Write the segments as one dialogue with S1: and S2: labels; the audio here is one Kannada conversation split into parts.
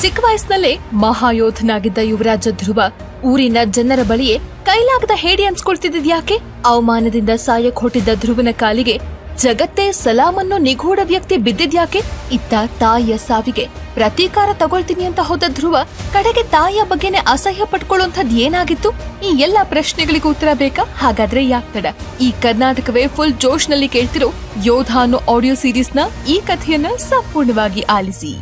S1: ಚಿಕ್ಕ ವಯಸ್ಸಿನಲ್ಲೇ ಮಹಾಯೋಧನಾಗಿದ್ದ ಯುವರಾಜ ಧ್ರುವ ಊರಿನ ಜನರ ಬಳಿಯೇ ಕೈಲಾಗದ ಹೇಡಿ ಅನ್ಸ್ಕೊಳ್ತಿದ್ದ ಯಾಕೆ ಅವಮಾನದಿಂದ ಸಾಯಕ್ ಹೊಟ್ಟಿದ್ದ ಧ್ರುವನ ಕಾಲಿಗೆ ಜಗತ್ತೇ ಸಲಾಮನ್ನು ನಿಗೂಢ ವ್ಯಕ್ತಿ ಬಿದ್ದಿದ್ಯಾಕೆ? ಇತ್ತ ತಾಯಿಯ ಸಾವಿಗೆ ಪ್ರತೀಕಾರ ತಗೊಳ್ತೀನಿ ಅಂತ ಹೋದ ಧ್ರುವ ಕಡೆಗೆ ತಾಯಿಯ ಬಗ್ಗೆನೆ ಅಸಹ್ಯ ಪಟ್ಕೊಳ್ಳುವಂಥದ್ ಏನಾಗಿತ್ತು? ಈ ಎಲ್ಲಾ ಪ್ರಶ್ನೆಗಳಿಗೂ ಉತ್ತರ ಬೇಕಾ? ಹಾಗಾದ್ರೆ ಯಾಕ್ತಡ ಈ ಕರ್ನಾಟಕವೇ ಫುಲ್ ಜೋಶ್ನಲ್ಲಿ ಕೇಳ್ತಿರೋ ಯೋಧ ಅನ್ನೋ ಆಡಿಯೋ ಸೀರೀಸ್ನ ಈ ಕಥೆಯನ್ನ ಸಂಪೂರ್ಣವಾಗಿ ಆಲಿಸಿ.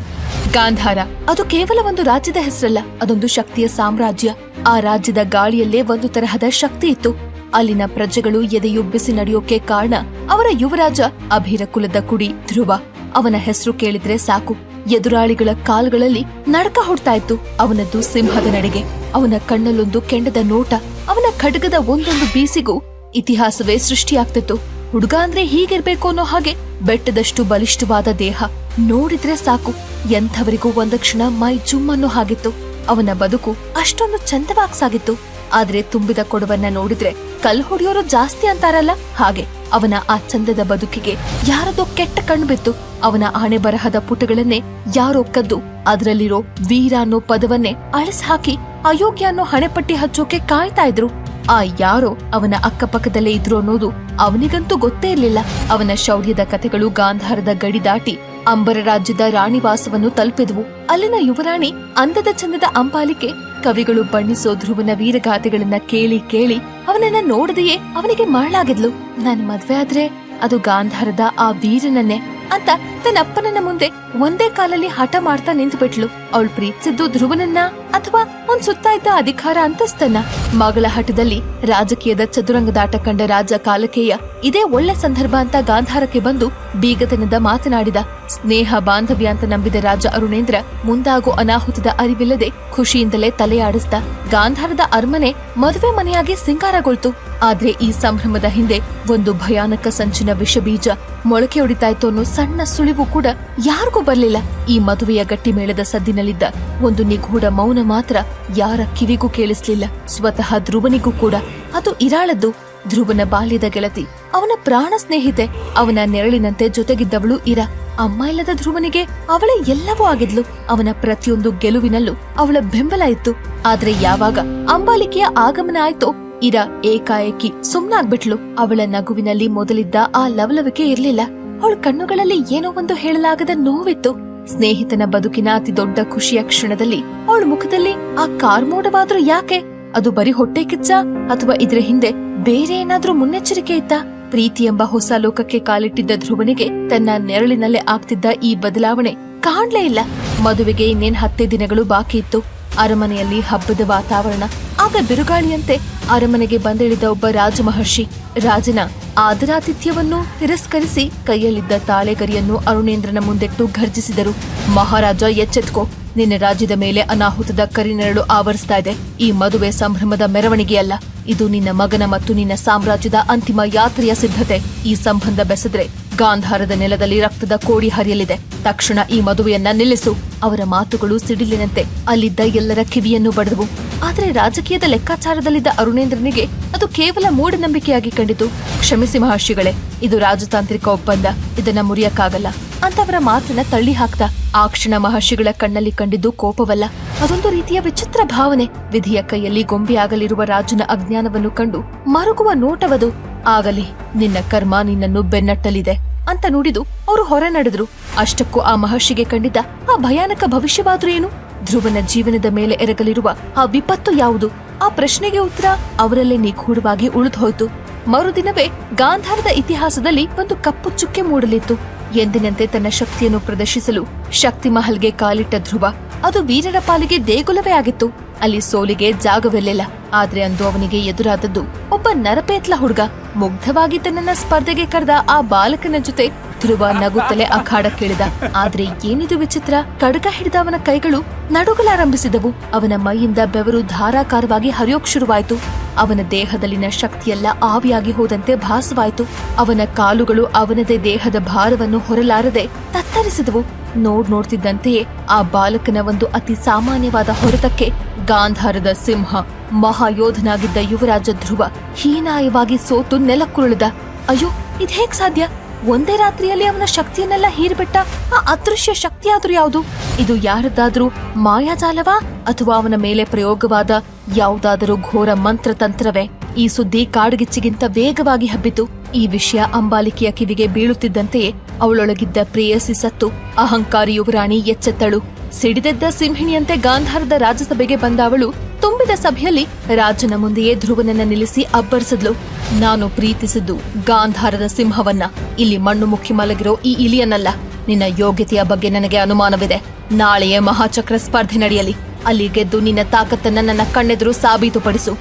S1: ಗಾಂಧಾರ. ಅದು ಕೇವಲ ಒಂದು ರಾಜ್ಯದ ಹೆಸರಲ್ಲ, ಅದೊಂದು ಶಕ್ತಿಯ ಸಾಮ್ರಾಜ್ಯ. ಆ ರಾಜ್ಯದ ಗಾಳಿಯಲ್ಲೇ ಒಂದು ತರಹದ ಶಕ್ತಿ ಇತ್ತು. ಅಲ್ಲಿನ ಪ್ರಜೆಗಳು ಎದೆಯುಬ್ಬಿಸಿ ನಡೆಯೋಕೆ ಕಾರಣ ಅವರ ಯುವರಾಜ ಅಭಿರ ಕುಲದ ಕುಡಿ ಧ್ರುವ. ಅವನ ಹೆಸರು ಕೇಳಿದ್ರೆ ಸಾಕು. ಎದುರಾಳಿಗಳ ಕಾಲ್ಗಳಲ್ಲಿ ನಡಕ ಹೊಡ್ತಾ ಇತ್ತು ಅವನದ್ದು ಸಿಂಹದ ನಡೆಗೆ. ಅವನ ಕಣ್ಣಲ್ಲೊಂದು ಕೆಂಡದ ನೋಟ, ಅವನ ಖಡ್ಗದ ಒಂದೊಂದು ಬೀಸಿಗೂ ಇತಿಹಾಸವೇ ಸೃಷ್ಟಿಯಾಗ್ತಿತ್ತು. ಹುಡುಗ ಅಂದ್ರೆ ಹೀಗಿರ್ಬೇಕು ಅನ್ನೋ ಹಾಗೆ ಬೆಟ್ಟದಷ್ಟು ಬಲಿಷ್ಠವಾದ ದೇಹ ನೋಡಿದ್ರೆ ಸಾಕು. ಎಂಥವರಿಗೂ ಒಂದು ಕ್ಷಣ ಮೈ ಜುಮ್ಮನ್ನು ಹಾಗಿತ್ತು. ಅವನ ಬದುಕು ಅಷ್ಟೊಂದು ಚಂದವಾಗಿ ಸಾಗಿತ್ತು. ಆದ್ರೆ ತುಂಬಿದ ಕೊಡವನ್ನ ನೋಡಿದ್ರೆ ಕಲ್ ಹೊಡೆಯೋರು ಜಾಸ್ತಿ ಅಂತಾರಲ್ಲ? ಹಾಗೆ ಅವನ ಆ ಚಂದದ ಬದುಕಿಗೆ ಯಾರದೋ ಕೆಟ್ಟ ಕಣ್ಣು ಬಿತ್ತು. ಅವನ ಆಣೆ ಬರಹದ ಪುಟಗಳನ್ನೇ ಯಾರೋ ಕದ್ದು ಅದರಲ್ಲಿರೋ ವೀರ ಅನ್ನೋ ಪದವನ್ನೇ ಅಳಿಸ್ ಹಾಕಿ ಅಯೋಗ್ಯ ಅನ್ನೋ ಹಣೆಪಟ್ಟಿ ಹಚ್ಚೋಕೆ ಕಾಯ್ತಾ ಇದ್ರು. ಆ ಯಾರೋ ಅವನ ಅಕ್ಕಪಕ್ಕದಲ್ಲೇ ಇದ್ರು ಅನ್ನೋದು ಅವನಿಗಂತೂ ಗೊತ್ತೇ ಇರಲಿಲ್ಲ. ಅವನ ಶೌರ್ಯದ ಕಥೆಗಳು ಗಾಂಧಾರದ ಗಡಿ ದಾಟಿ ಅಂಬರ ರಾಜ್ಯದ ರಾಣಿವಾಸವನ್ನು ತಲುಪಿದವು. ಅಲ್ಲಿನ ಯುವರಾಣಿ ಅಂದದ ಚಂದದ ಅಂಬಾಲಿಕೆ ಕವಿಗಳು ಬಣ್ಣಿಸೋ ಧ್ರುವನ ವೀರಗಾಥೆಗಳನ್ನ ಕೇಳಿ ಕೇಳಿ ಅವನನ್ನ ನೋಡದೆಯೇ ಅವನಿಗೆ ಮರಳಾಗಿದ್ಲು. ನನ್ ಮದ್ವೆ ಆದ್ರೆ ಅದು ಗಾಂಧಾರದ ಆ ವೀರನನ್ನೇ ಅಂತ ತನ್ನಪ್ಪನನ್ನ ಮುಂದೆ ಒಂದೇ ಕಾಲಲ್ಲಿ ಹಠ ಮಾಡ್ತಾ ನಿಂತು ಬಿಟ್ಲು ಅವಳು ಪ್ರೀತಿಸಿದ್ದು ಧ್ರುವನನ್ನ ಅಥವಾ ಒಂದ್ ಸುತ್ತ ಇದ್ದ ಅಧಿಕಾರ ಅಂತಸ್ತನ್ನ ಮಗಳ ಹಠದಲ್ಲಿ ರಾಜಕೀಯದ ಚದುರಂಗದಾಟ ಕಂಡ ರಾಜ ಕಾಲಕೇಯ ಇದೇ ಒಳ್ಳೆ ಸಂದರ್ಭ ಅಂತ ಗಾಂಧಾರಕ್ಕೆ ಬಂದು ಬೀಗತನದ ಮಾತನಾಡಿದ. ಸ್ನೇಹ ಬಾಂಧವ್ಯ ಅಂತ ನಂಬಿದ ರಾಜ ಅರುಣೇಂದ್ರ ಮುಂದಾಗೋ ಅನಾಹುತದ ಅರಿವಿಲ್ಲದೆ ಖುಷಿಯಿಂದಲೇ ತಲೆಯಾಡಿಸ್ದ. ಗಾಂಧಾರದ ಅರ್ಮನೆ ಮದುವೆ ಮನೆಯಾಗಿ ಸಿಂಗಾರಗೊಳ್ತು. ಆದ್ರೆ ಈ ಸಂಭ್ರಮದ ಹಿಂದೆ ಒಂದು ಭಯಾನಕ ಸಂಚಿನ ವಿಷಬೀಜ ಮೊಳಕೆ ಹೊಡಿತಾಯ್ತು ಅನ್ನೋ ಸಣ್ಣ ಸುಳಿವು ಕೂಡ ಯಾರಿಗೂ ಬರ್ಲಿಲ್ಲ. ಈ ಮದುವೆಯ ಗಟ್ಟಿ ಮೇಳದ ಸದ್ದಿನಲ್ಲಿದ್ದ ಒಂದು ನಿಗೂಢ ಮೌನ ಮಾತ್ರ ಯಾರ ಕಿವಿಗೂ ಕೇಳಿಸ್ಲಿಲ್ಲ. ಸ್ವತಃ ಧ್ರುವನಿಗೂ ಕೂಡ. ಅದು ಇರಾಳದ್ದು, ಧ್ರುವನ ಬಾಲ್ಯದ ಗೆಳತಿ. ಅವನ ಪ್ರಾಣ ಸ್ನೇಹಿತೆ, ಅವನ ನೆರಳಿನಂತೆ ಜೊತೆಗಿದ್ದವಳು ಇರ. ಅಮ್ಮ ಇಲ್ಲದ ಧ್ರುವನಿಗೆ ಅವಳೇ ಎಲ್ಲವೂ ಆಗಿದ್ಲು. ಅವನ ಪ್ರತಿಯೊಂದು ಗೆಲುವಿನಲ್ಲೂ ಅವಳ ಬೆಂಬಲ ಇತ್ತು. ಆದ್ರೆ ಯಾವಾಗ ಅಂಬಾಲಿಕೆಯ ಆಗಮನ ಆಯ್ತು, ಇರ ಏಕಾಏಕಿ ಸುಮ್ನಾಗ್ಬಿಟ್ಲು. ಅವಳ ನಗುವಿನಲ್ಲಿ ಮೊದಲಿದ್ದ ಆ ಲವಲವಿಕೆ ಇರ್ಲಿಲ್ಲ. ಅವಳ ಕಣ್ಣುಗಳಲ್ಲಿ ಏನೋ ಒಂದು ಹೇಳಲಾಗದ ನೋವಿತ್ತು. ಸ್ನೇಹಿತನ ಬದುಕಿನ ಅತಿ ದೊಡ್ಡ ಖುಷಿಯ ಕ್ಷಣದಲ್ಲಿ ಅವಳ ಮುಖದಲ್ಲಿ ಆ ಕಾರ್ಮೋಡವಾದ್ರೂ ಯಾಕೆ? ಅದು ಬರೀ ಹೊಟ್ಟೆ ಕಿಚ್ಚ ಅಥವಾ ಇದ್ರ ಹಿಂದೆ ಬೇರೆ ಏನಾದ್ರೂ ಮುನ್ನೆಚ್ಚರಿಕೆ ಇತ್ತಾ? ಪ್ರೀತಿ ಎಂಬ ಹೊಸ ಲೋಕಕ್ಕೆ ಕಾಲಿಟ್ಟಿದ್ದ ಧ್ರುವನಿಗೆ ತನ್ನ ನೆರಳಿನಲ್ಲೇ ಆಗ್ತಿದ್ದ ಈ ಬದಲಾವಣೆ ಕಾಣ್ಲೇ ಇಲ್ಲ. ಮದುವೆಗೆ ಇನ್ನೇನ್ ಹತ್ತೇ ದಿನಗಳು ಬಾಕಿ ಇತ್ತು. ಅರಮನೆಯಲ್ಲಿ ಹಬ್ಬದ ವಾತಾವರಣ, ಆಗ ಬಿರುಗಾಳಿಯಂತೆ ಅರಮನೆಗೆ ಬಂದಿಳಿದ ಒಬ್ಬ ರಾಜಮಹರ್ಷಿ. ರಾಜನ ಆದರಾತಿಥ್ಯವನ್ನು ತಿರಸ್ಕರಿಸಿ ಕೈಯಲ್ಲಿದ್ದ ತಾಳೆಗರಿಯನ್ನು ಅರುಣೇಂದ್ರನ ಮುಂದಿಟ್ಟು ಘರ್ಜಿಸಿದರು. ಮಹಾರಾಜ ಎಚ್ಚೆತ್ಕೋ. ನಿನ್ನ ರಾಜ್ಯದ ಮೇಲೆ ಅನಾಹುತದ ಕರಿನೆರಳು ಆವರಿಸ್ತಾ ಇದೆ. ಈ ಮದುವೆ ಸಂಭ್ರಮದ ಮೆರವಣಿಗೆಯಲ್ಲ. ಇದು ನಿನ್ನ ಮಗನ ಮತ್ತು ನಿನ್ನ ಸಾಮ್ರಾಜ್ಯದ ಅಂತಿಮ ಯಾತ್ರೆಯ ಸಿದ್ಧತೆ. ಈ ಸಂಬಂಧ ಬೆಸೆದ್ರೆ ಗಾಂಧಾರದ ನೆಲದಲ್ಲಿ ರಕ್ತದ ಕೋಡಿ ಹರಿಯಲಿದೆ. ತಕ್ಷಣ ಈ ಮದುವೆಯನ್ನ ನಿಲ್ಲಿಸು. ಅವರ ಮಾತುಗಳು ಸಿಡಿಲಿನಂತೆ. ಅಲ್ಲಿದ್ದ ಎಲ್ಲರ ಕಿವಿಯನ್ನು ಬಡದವು. ಆದರೆ ರಾಜಕೀಯದ ಲೆಕ್ಕಾಚಾರದಲ್ಲಿದ್ದ ಅರುಣೇಂದ್ರನಿಗೆ ಅದು ಕೇವಲ ಮೂಢನಂಬಿಕೆಯಾಗಿ ಕಂಡಿತು. ಕ್ಷಮಿಸಿ ಮಹರ್ಷಿಗಳೇ, ಇದು ರಾಜತಾಂತ್ರಿಕ ಒಪ್ಪಂದ. ಇದನ್ನ ಮುರಿಯಕ್ಕಾಗಲ್ಲ. ಅಂತವರ ಮಾತನ್ನ ತಳ್ಳಿ ಹಾಕ್ತಾ, ಆ ಕ್ಷಣ ಮಹರ್ಷಿಗಳ ಕಣ್ಣಲ್ಲಿ ಕಂಡಿದ್ದು ಕೋಪವಲ್ಲ. ಅದೊಂದು ರೀತಿಯ ವಿಚಿತ್ರ ಭಾವನೆ. ವಿಧಿಯ ಕೈಯಲ್ಲಿ ಗೊಂಬೆಯಾಗಲಿರುವ ರಾಜನ ಅಜ್ಞಾನವನ್ನು ಕಂಡು ಮರುಗುವ ನೋಟವದು. ಆಗಲಿ, ನಿನ್ನ ಕರ್ಮ ನಿನ್ನನ್ನು ಬೆನ್ನಟ್ಟಲಿದೆ ಅಂತ ನುಡಿದು ಅವರು ಹೊರ ನಡೆದ್ರು. ಅಷ್ಟಕ್ಕೂ ಆ ಮಹರ್ಷಿಗೆ ಕಂಡಿದ್ದ ಆ ಭಯಾನಕ ಭವಿಷ್ಯವಾದ್ರೂ ಏನು? ಧ್ರುವನ ಜೀವನದ ಮೇಲೆ ಎರಗಲಿರುವ ಆ ವಿಪತ್ತು ಯಾವುದು? ಆ ಪ್ರಶ್ನೆಗೆ ಉತ್ತರ ಅವರಲ್ಲೇ ನಿಗೂಢವಾಗಿ ಉಳಿದು ಹೋಯ್ತು ಮರುದಿನವೇ ಗಾಂಧಾರದ ಇತಿಹಾಸದಲ್ಲಿ ಒಂದು ಕಪ್ಪು ಚುಕ್ಕೆ ಮೂಡಲಿತ್ತು. ಎಂದಿನಂತೆ ತನ್ನ ಶಕ್ತಿಯನ್ನು ಪ್ರದರ್ಶಿಸಲು ಶಕ್ತಿ ಮಹಲ್ಗೆ ಕಾಲಿಟ್ಟ ಧ್ರುವ, ಅದು ವೀರರ ಪಾಲಿಗೆ ದೇಗುಲವೇ ಆಗಿತ್ತು. ಅಲ್ಲಿ ಸೋಲಿಗೆ ಜಾಗವಿರಲಿಲ್ಲ. ಆದ್ರೆ ಅಂದು ಅವನಿಗೆ ಎದುರಾದದ್ದು ಒಬ್ಬ ನರಪೇತ್ಲ ಹುಡುಗ. ಮುಗ್ಧವಾಗಿ ತನ್ನನ್ನ ಸ್ಪರ್ಧೆಗೆ ಕರೆದ ಆ ಬಾಲಕನ ಜೊತೆ ಧ್ರುವ ನಗುತ್ತಲೇ ಅಖಾಡಕ್ಕಿಳಿದ ಆದ್ರೆ ಏನಿದು ವಿಚಿತ್ರ? ಕಡಗ ಹಿಡಿದ ಅವನ ಕೈಗಳು ನಡುಗಲಾರಂಭಿಸಿದವು. ಅವನ ಮೈಯಿಂದ ಬೆವರು ಧಾರಾಕಾರವಾಗಿ ಹರಿಯೋಕ್ ಶುರುವಾಯಿತು. ಅವನ ದೇಹದಲ್ಲಿನ ಶಕ್ತಿಯೆಲ್ಲ ಆವಿಯಾಗಿ ಹೋದಂತೆ ಭಾಸವಾಯಿತು. ಅವನ ಕಾಲುಗಳು ಅವನದೇ ದೇಹದ ಭಾರವನ್ನು ಹೊರಲಾರದೆ ತತ್ತರಿಸಿದವು. ನೋಡ್ ನೋಡ್ತಿದ್ದಂತೆಯೇ ಆ ಬಾಲಕನ ಒಂದು ಅತಿ ಸಾಮಾನ್ಯವಾದ ಹೊರತಕ್ಕೆ ಗಾಂಧಾರದ ಸಿಂಹ. ಮಹಾಯೋಧನಾಗಿದ್ದ ಯುವರಾಜ ಧ್ರುವ ಹೀನಾಯವಾಗಿ ಸೋತು ನೆಲಕ್ಕುರುಳಿದ. ಅಯ್ಯೋ, ಇದ್ ಹೇಗ್ ಸಾಧ್ಯ? ಒಂದೇ ರಾತ್ರಿಯಲ್ಲಿ ಅವನ ಶಕ್ತಿಯನ್ನೆಲ್ಲ ಹೀರ್ಬಿಟ್ಟ ಆ ಅದೃಶ್ಯ ಶಕ್ತಿಯಾದ್ರೂ ಯಾವುದು? ಇದು ಯಾರದ್ದಾದ್ರೂ ಮಾಯಾಜಾಲವಾ ಅಥವಾ ಅವನ ಮೇಲೆ ಪ್ರಯೋಗವಾದ ಯಾವುದಾದರೂ ಘೋರ ಮಂತ್ರತಂತ್ರವೇ? ಈ ಸುದ್ದಿ ಕಾಡ್ಗಿಚ್ಚಿಗಿಂತ ವೇಗವಾಗಿ ಹಬ್ಬಿತು. ಈ ವಿಷಯ ಅಂಬಾಲಿಕೆಯ ಕಿವಿಗೆ ಬೀಳುತ್ತಿದ್ದಂತೆಯೇ ಅವಳೊಳಗಿದ್ದ ಪ್ರೇಯಸಿ ಸತ್ತು. ಅಹಂಕಾರಿ ಯುವರಾಣಿ ಎಚ್ಚೆತ್ತಳು. ಸಿಡಿದೆದ್ದ ಸಿಂಹಿಣಿಯಂತೆ ಗಾಂಧಾರದ ರಾಜ್ಯಸಭೆಗೆ ಬಂದ ಅವಳು ತುಂಬಿದ ಸಭೆಯಲ್ಲಿ ರಾಜನ ಮುಂದೆಯೇ ಧ್ರುವನನ್ನ ನಿಲ್ಲಿಸಿ ಅಬ್ಬರಿಸಿದ್ಲು. ನಾನು ಪ್ರೀತಿಸಿದ್ದು ಗಾಂಧಾರದ ಸಿಂಹವನ್ನ. ಇಲ್ಲಿ ಮಣ್ಣು ಮುಖಿ ಮಲಗಿರೋ ಈ ಇಲಿಯನ್ನಲ್ಲ ನಿನ್ನ ಯೋಗ್ಯತೆಯ ಬಗ್ಗೆ ನನಗೆ ಅನುಮಾನವಿದೆ. ನಾಳೆಯೇ ಮಹಾಚಕ್ರ ಸ್ಪರ್ಧೆ ನಡೆಯಲಿ. ಅಲ್ಲಿ ಗೆದ್ದು ನಿನ್ನ ತಾಕತ್ತನ್ನ ನನ್ನ ಕಣ್ಣೆದುರು ಸಾಬೀತುಪಡಿಸು.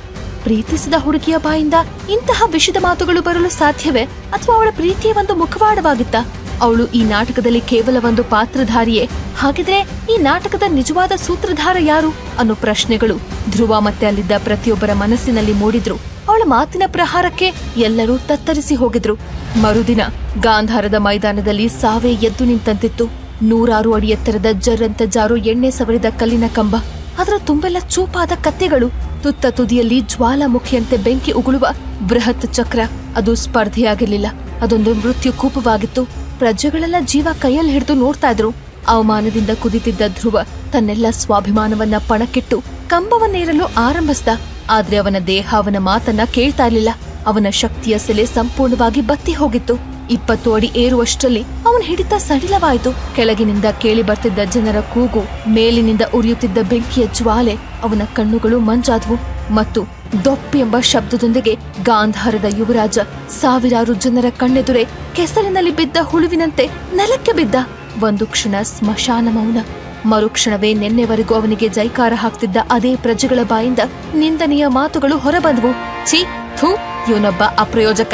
S1: ಪ್ರೀತಿಸಿದ ಹುಡುಗಿಯ ಬಾಯಿಂದ ಇಂತಹ ವಿಷದ ಮಾತುಗಳು ಬರಲು ಸಾಧ್ಯವೇ? ಅಥವಾ ಅವಳ ಪ್ರೀತಿಯ ಒಂದು ಮುಖವಾಡವಾಗಿತ್ತ? ಅವಳು ಈ ನಾಟಕದಲ್ಲಿ ಕೇವಲ ಒಂದು ಪಾತ್ರಧಾರಿಯೇ. ಹಾಗಿದ್ರೆ ಈ ನಾಟಕದ ನಿಜವಾದ ಸೂತ್ರಧಾರ ಯಾರು? ಅನ್ನೋ ಪ್ರಶ್ನೆಗಳು ಧ್ರುವ ಮತ್ತೆ ಅಲ್ಲಿದ್ದ ಪ್ರತಿಯೊಬ್ಬರ ಮನಸ್ಸಿನಲ್ಲಿ ಮೂಡಿದ್ರು. ಅವಳ ಮಾತಿನ ಪ್ರಹಾರಕ್ಕೆ ಎಲ್ಲರೂ ತತ್ತರಿಸಿ ಹೋಗಿದ್ರು. ಮರುದಿನ ಗಾಂಧಾರದ ಮೈದಾನದಲ್ಲಿ ಸಾವೇ ಎದ್ದು ನಿಂತಂತಿತ್ತು. ನೂರಾರು ಅಡಿ ಎತ್ತರದ ಜರ್ರಂತ ಜಾರು ಎಣ್ಣೆ ಸವರಿದ ಕಲ್ಲಿನ ಕಂಬ. ಅದರ ತುಂಬೆಲ್ಲ ಚೂಪಾದ ಕತ್ತೆಗಳು. ತುತ್ತ ತುದಿಯಲ್ಲಿ ಜ್ವಾಲಾಮುಖಿಯಂತೆ ಬೆಂಕಿ ಉಗುಳುವ ಬೃಹತ್ ಚಕ್ರ. ಅದು ಸ್ಪರ್ಧೆಯಾಗಿರಲಿಲ್ಲ. ಅದೊಂದು ಮೃತ್ಯು ಕೂಪವಾಗಿತ್ತು. ಪ್ರಜೆಗಳೆಲ್ಲ ಜೀವ ಕೈಯಲ್ಲಿ ಹಿಡಿದು ನೋಡ್ತಾ ಇದ್ರು. ಅವಮಾನದಿಂದ ಕುದಿತಿದ್ದ ಧ್ರುವ ತನ್ನೆಲ್ಲ ಸ್ವಾಭಿಮಾನವನ್ನ ಪಣಕ್ಕಿಟ್ಟು ಕಂಬವನ್ನೇರಲು ಆರಂಭಿಸ್ದ. ಆದ್ರೆ ಅವನ ದೇಹ, ಅವನ ಮಾತನ್ನ ಕೇಳ್ತಾ ಇರ್ಲಿಲ್ಲ. ಅವನ ಶಕ್ತಿಯ ಸೆಲೆ ಸಂಪೂರ್ಣವಾಗಿ ಬತ್ತಿ ಹೋಗಿತ್ತು. ಇಪ್ಪತ್ತು ಅಡಿ ಏರುವಷ್ಟರಲ್ಲಿ ಅವನ ಹಿಡಿತ ಸಡಿಲವಾಯಿತು. ಕೆಳಗಿನಿಂದ ಕೇಳಿ ಬರ್ತಿದ್ದ ಜನರ ಕೂಗು, ಮೇಲಿನಿಂದ ಉರಿಯುತ್ತಿದ್ದ ಬೆಂಕಿಯ ಜ್ವಾಲೆ ಅವನ ಕಣ್ಣುಗಳು ಮಂಜಾದ್ವು. ಮತ್ತು ದೊಪ್ಪಿ ಎಂಬ ಶಬ್ದದೊಂದಿಗೆ ಗಾಂಧಾರದ ಯುವರಾಜ ಸಾವಿರಾರು ಜನರ ಕಣ್ಣೆದುರೆ ಕೆಸರಿನಲ್ಲಿ ಬಿದ್ದ ಹುಳುವಿನಂತೆ ನೆಲಕ್ಕೆ ಬಿದ್ದ ಒಂದು ಕ್ಷಣ ಸ್ಮಶಾನ ಮೌನ. ಮರುಕ್ಷಣವೇ ನಿನ್ನೆವರೆಗೂ ಅವನಿಗೆ ಜೈಕಾರ ಹಾಕ್ತಿದ್ದ ಅದೇ ಪ್ರಜೆಗಳ ಬಾಯಿಂದ ನಿಂದನೆಯ ಮಾತುಗಳು ಹೊರಬಂದವು. ಛೀ ಥೂ, ಇವನೊಬ್ಬ ಅಪ್ರಯೋಜಕ.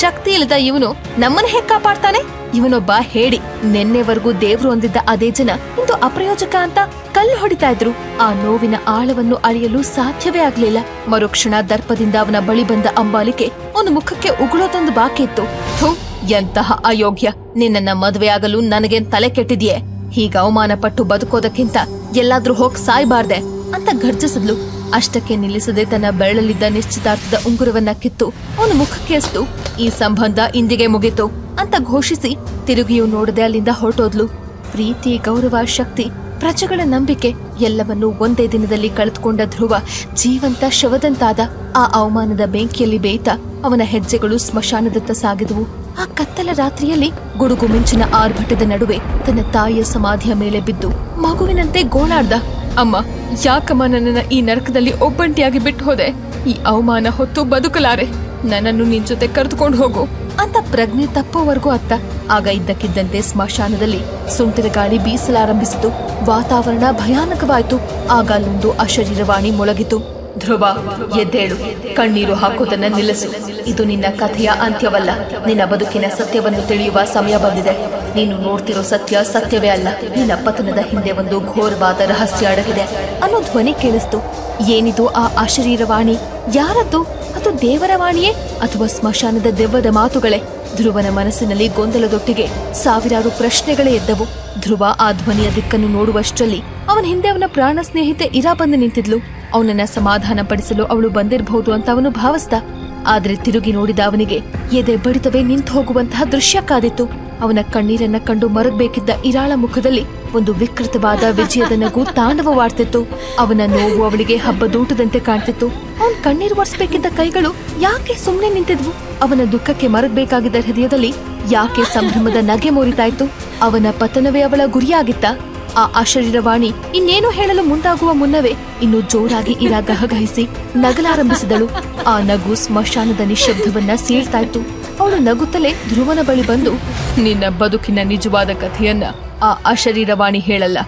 S1: ಶಕ್ತಿ ಇಲ್ಲದ ಇವನು ನಮ್ಮನ್ನ ಹೇಗ್ ಕಾಪಾಡ್ತಾನೆ? ಇವನೊಬ್ಬ ಹೇಳಿ ನಿನ್ನೆವರೆಗೂ ದೇವ್ರು ಹೊಂದಿದ್ದ ಅದೇ ಜನ ಇಂದು ಅಪ್ರಯೋಜಕ ಅಂತ ಕಲ್ಲು ಹೊಡಿತಾ ಇದ್ರು. ಆ ನೋವಿನ ಆಳವನ್ನು ಅಳೆಯಲು ಸಾಧ್ಯವೇ ಆಗ್ಲಿಲ್ಲ. ಮರುಕ್ಷಣ ದರ್ಪದಿಂದ ಅವನ ಬಳಿ ಬಂದ ಅಂಬಾಲಿಕೆ ಒಂದು ಮುಖಕ್ಕೆ ಉಗುಳೋದೊಂದು ಬಾಕಿ ಇತ್ತು. ಥೂ, ಎಂತಹ ಅಯೋಗ್ಯ. ನಿನ್ನನ್ನ ಮದುವೆಯಾಗಲು ನನಗೇನ್ ತಲೆ ಕೆಟ್ಟಿದ್ಯೆ. ಹೀಗ ಅವಮಾನ ಪಟ್ಟು ಬದುಕೋದಕ್ಕಿಂತ ಎಲ್ಲಾದ್ರೂ ಹೋಗ್ ಸಾಯ್ಬಾರ್ದೆ ಅಂತ ಗರ್ಜಿಸಿದ್ಲು ಅಷ್ಟಕ್ಕೆ ನಿಲ್ಲಿಸದೆ ತನ್ನ ಬೆರಳಲ್ಲಿದ್ದ ನಿಶ್ಚಿತಾರ್ಥದ ಉಂಗುರವನ್ನ ಕಿತ್ತು ಅವನ ಮುಖಕ್ಕೆ ಅಸ್ತು. ಈ ಸಂಬಂಧ ಇಂದಿಗೆ ಮುಗಿತು ಅಂತ ಘೋಷಿಸಿ ತಿರುಗಿಯೂ ನೋಡದೆ ಅಲ್ಲಿಂದ ಹೊರಟೋದ್ಲು. ಪ್ರೀತಿ, ಗೌರವ, ಶಕ್ತಿ, ಪ್ರಜೆಗಳ ನಂಬಿಕೆ ಎಲ್ಲವನ್ನೂ ಒಂದೇ ದಿನದಲ್ಲಿ ಕಳೆದುಕೊಂಡ ಧ್ರುವ ಜೀವಂತ ಶವದಂತಾದ ಆ ಅವಮಾನದ ಬೆಂಕಿಯಲ್ಲಿ ಬೇಯ್ತ ಅವನ ಹೆಜ್ಜೆಗಳು ಸ್ಮಶಾನದತ್ತ ಸಾಗಿದವು. ಆ ಕತ್ತಲ ರಾತ್ರಿಯಲ್ಲಿ ಗುಡುಗು ಮಿಂಚಿನ ಆರ್ಭಟದ ನಡುವೆ ತನ್ನ ತಾಯಿಯ ಸಮಾಧಿಯ ಮೇಲೆ ಬಿದ್ದು ಮಗುವಿನಂತೆ ಗೋಳಾಡ್ದ ಅಮ್ಮ, ಯಾಕಮ್ಮ ನನ್ನನ್ನ ಈ ನರಕದಲ್ಲಿ ಒಬ್ಬಂಟಿಯಾಗಿ ಬಿಟ್ಟು ಹೋದೆ ಈ ಅವಮಾನ ಹೊತ್ತು ಬದುಕಲಾರೆ. ನನ್ನನ್ನು ನಿನ್ ಜೊತೆ ಕರೆದುಕೊಂಡು ಹೋಗು. ಅಂತ ಪ್ರಜ್ಞೆ ತಪ್ಪೋವರೆಗೂ ಅತ್ತ. ಆಗ ಇದ್ದಕ್ಕಿದ್ದಂತೆ ಸ್ಮಶಾನದಲ್ಲಿ ಸುಂಟರ ಗಾಳಿ ಬೀಸಲಾರಂಭಿಸಿತು. ವಾತಾವರಣ ಭಯಾನಕವಾಯಿತು. ಆಗ ಅಲ್ಲೊಂದು ಅಶರೀರವಾಣಿ ಮೊಳಗಿತು. ಧ್ರುವ, ಎದ್ದೇಳು. ಕಣ್ಣೀರು ಹಾಕುವುದನ್ನು ನಿಲ್ಲಿಸು. ಇದು ನಿನ್ನ ಕಥೆಯ ಅಂತ್ಯವಲ್ಲ. ನಿನ್ನ ಬದುಕಿನ ಸತ್ಯವನ್ನು ತಿಳಿಯುವ ಸಮಯ ಬಂದಿದೆ. ನೀನು ನೋಡ್ತಿರೋ ಸತ್ಯ ಸತ್ಯವೇ ಅಲ್ಲ. ನಿನ್ನ ಪತನದ ಹಿಂದೆ ಒಂದು ಘೋರವಾದ ರಹಸ್ಯ ಅಡಗಿದೆ. ಅನ್ನೋ ಧ್ವನಿ ಕೇಳಿಸ್ತು. ಏನಿದು ಆ ಅಶರೀರವಾಣಿ ಯಾರದ್ದು? ಅದು ದೇವರ ವಾಣಿಯೇ? ಅಥವಾ ಸ್ಮಶಾನದ ದೆವ್ವದ ಮಾತುಗಳೇ? ಧ್ರುವನ ಮನಸ್ಸಿನಲ್ಲಿ ಗೊಂದಲದೊಟ್ಟಿಗೆ ಸಾವಿರಾರು ಪ್ರಶ್ನೆಗಳೇ ಎದ್ದವು. ಧ್ರುವ ಆ ಧ್ವನಿಯ ದಿಕ್ಕನ್ನು ನೋಡುವಷ್ಟರಲ್ಲಿ ಅವನ ಹಿಂದೆ ಅವನ ಪ್ರಾಣ ಸ್ನೇಹಿತೆ ಇರಾ ಬಂದು ನಿಂತಿದ್ಲು. ಅವನನ್ನ ಸಮಾಧಾನ ಪಡಿಸಲು ಅವಳು ಬಂದಿರಬಹುದು ಅಂತ ಅವನು ಭಾವಿಸ್ದ. ಆದ್ರೆ ತಿರುಗಿ ನೋಡಿದ ಅವನಿಗೆ ಎದೆ ಬಡಿತವೇ ನಿಂತು ಹೋಗುವಂತಹ ದೃಶ್ಯ ಕಾದಿತ್ತು. ಅವನ ಕಣ್ಣೀರನ್ನ ಕಂಡು ಮರಗಬೇಕಿದ್ದ ಇರಾಳ ಮುಖದಲ್ಲಿ ಒಂದು ವಿಕೃತವಾದ ವಿಜಯದ ನಗು ತಾಂಡವವಾಡ್ತಿತ್ತು ಅವನ ನೋವು ಅವಳಿಗೆ ಹಬ್ಬದೂಟದಂತೆ ಕಾಣ್ತಿತ್ತು. ಅವನ್ ಕಣ್ಣೀರು ಒರೆಸ್ಬೇಕಿದ್ದ ಕೈಗಳು ಯಾಕೆ ಸುಮ್ನೆ ನಿಂತಿದ್ವು? ಅವನ ದುಃಖಕ್ಕೆ ಮರಗಬೇಕಾಗಿದ್ದ ಹೃದಯದಲ್ಲಿ ಯಾಕೆ ಸಂಭ್ರಮದ ನಗೆ ಮೋರಿತಾಯ್ತು? ಅವನ ಪತನವೇ ಅವಳ ಗುರಿಯಾಗಿತ್ತ? ಆ ಅಶರೀರವಾಣಿ ಇನ್ನೇನು ಹೇಳಲು ಮುಂದಾಗುವ ಮುನ್ನವೇ ಇನ್ನು ಜೋರಾಗಿ ಇರ ಗಹಗಹಿಸಿ ನಗಲಾರಂಭಿಸಿದಳು. ಆ ನಗು ಸ್ಮಶಾನದ ನಿಶಬ್ದವನ್ನ ಸೀಳ್ತಾ ಇತ್ತು ಅವಳು ನಗುತ್ತಲೇ ಧ್ರುವನ ಬಳಿ ಬಂದು, ನಿನ್ನ ಬದುಕಿನ ನಿಜವಾದ ಕಥೆಯನ್ನ ಆ ಅಶರೀರವಾಣಿ ಹೇಳಲ್ಲ,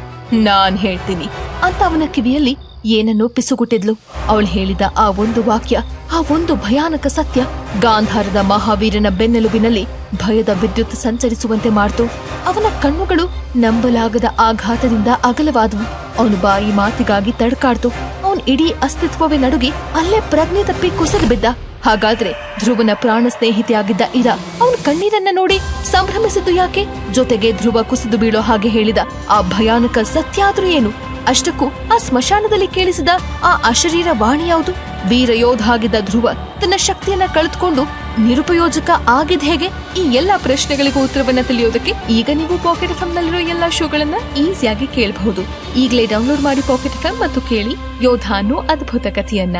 S1: ನಾನ್ ಹೇಳ್ತೀನಿ ಅಂತ ಅವನ ಕಿವಿಯಲ್ಲಿ ಏನನ್ನೋ ಪಿಸುಗುಟ್ಟಿದ್ಲು? ಅವಳು ಹೇಳಿದ ಆ ಒಂದು ವಾಕ್ಯ, ಆ ಒಂದು ಭಯಾನಕ ಸತ್ಯ ಗಾಂಧಾರದ ಮಹಾವೀರನ ಬೆನ್ನೆಲುಬಿನಲ್ಲಿ ಭಯದ ವಿದ್ಯುತ್ ಸಂಚರಿಸುವಂತೆ ಮಾಡ್ತು. ಅವನ ಕಣ್ಣುಗಳು ನಂಬಲಾಗದ ಆಘಾತದಿಂದ ಅಗಲವಾದವು. ಅವನು ಬಾಯಿ ಮಾತಿಗಾಗಿ ತಡ್ಕಾಡ್ತು. ಅವನ್ ಇಡೀ ಅಸ್ತಿತ್ವವೇ ನಡುಗಿ ಅಲ್ಲೇ ಪ್ರಜ್ಞೆ ತಪ್ಪಿ ಕುಸಿದು ಬಿದ್ದ ಹಾಗಾದ್ರೆ ಧ್ರುವನ ಪ್ರಾಣ ಸ್ನೇಹಿತೆಯಾಗಿದ್ದ ಇರ, ಅವನ ಕಣ್ಣೀರನ್ನ ನೋಡಿ ಸಂಭ್ರಮಿಸಿದ್ದು ಯಾಕೆ? ಜೊತೆಗೆ ಧ್ರುವ ಕುಸಿದು ಬೀಳೋ ಹಾಗೆ ಹೇಳಿದ, ಆ ಭಯಾನಕ ಸತ್ಯ ಆದ್ರೂ ಏನು? ಅಷ್ಟಕ್ಕೂ ಆ ಸ್ಮಶಾನದಲ್ಲಿ ಕೇಳಿಸಿದ ಆ ಅಶರೀರ ವಾಣಿ ಯಾವುದು? ವೀರ ಯೋಧ ಆಗಿದ್ದ ಧ್ರುವ ತನ್ನ ಶಕ್ತಿಯನ್ನ ಕಳೆದುಕೊಂಡು ನಿರುಪಯೋಜಕ ಆಗಿದ್ ಹೇಗೆ? ಈ ಎಲ್ಲಾ ಪ್ರಶ್ನೆಗಳಿಗೂ ಉತ್ತರವನ್ನ ತಿಳಿಯೋದಕ್ಕೆ ಈಗ ನೀವು ಪಾಕೆಟ್ ಎಫ್ ನಲ್ಲಿರೋ ಎಲ್ಲಾ ಶೋಗಳನ್ನ ಈಸಿಯಾಗಿ ಕೇಳಬಹುದು. ಈಗಲೇ ಡೌನ್ಲೋಡ್ ಮಾಡಿ ಪಾಕೆಟ್ ಎಫ್ ಮತ್ತು ಕೇಳಿ ಯೋಧ ಅನ್ನೋ ಅದ್ಭುತ ಕಥೆಯನ್ನ.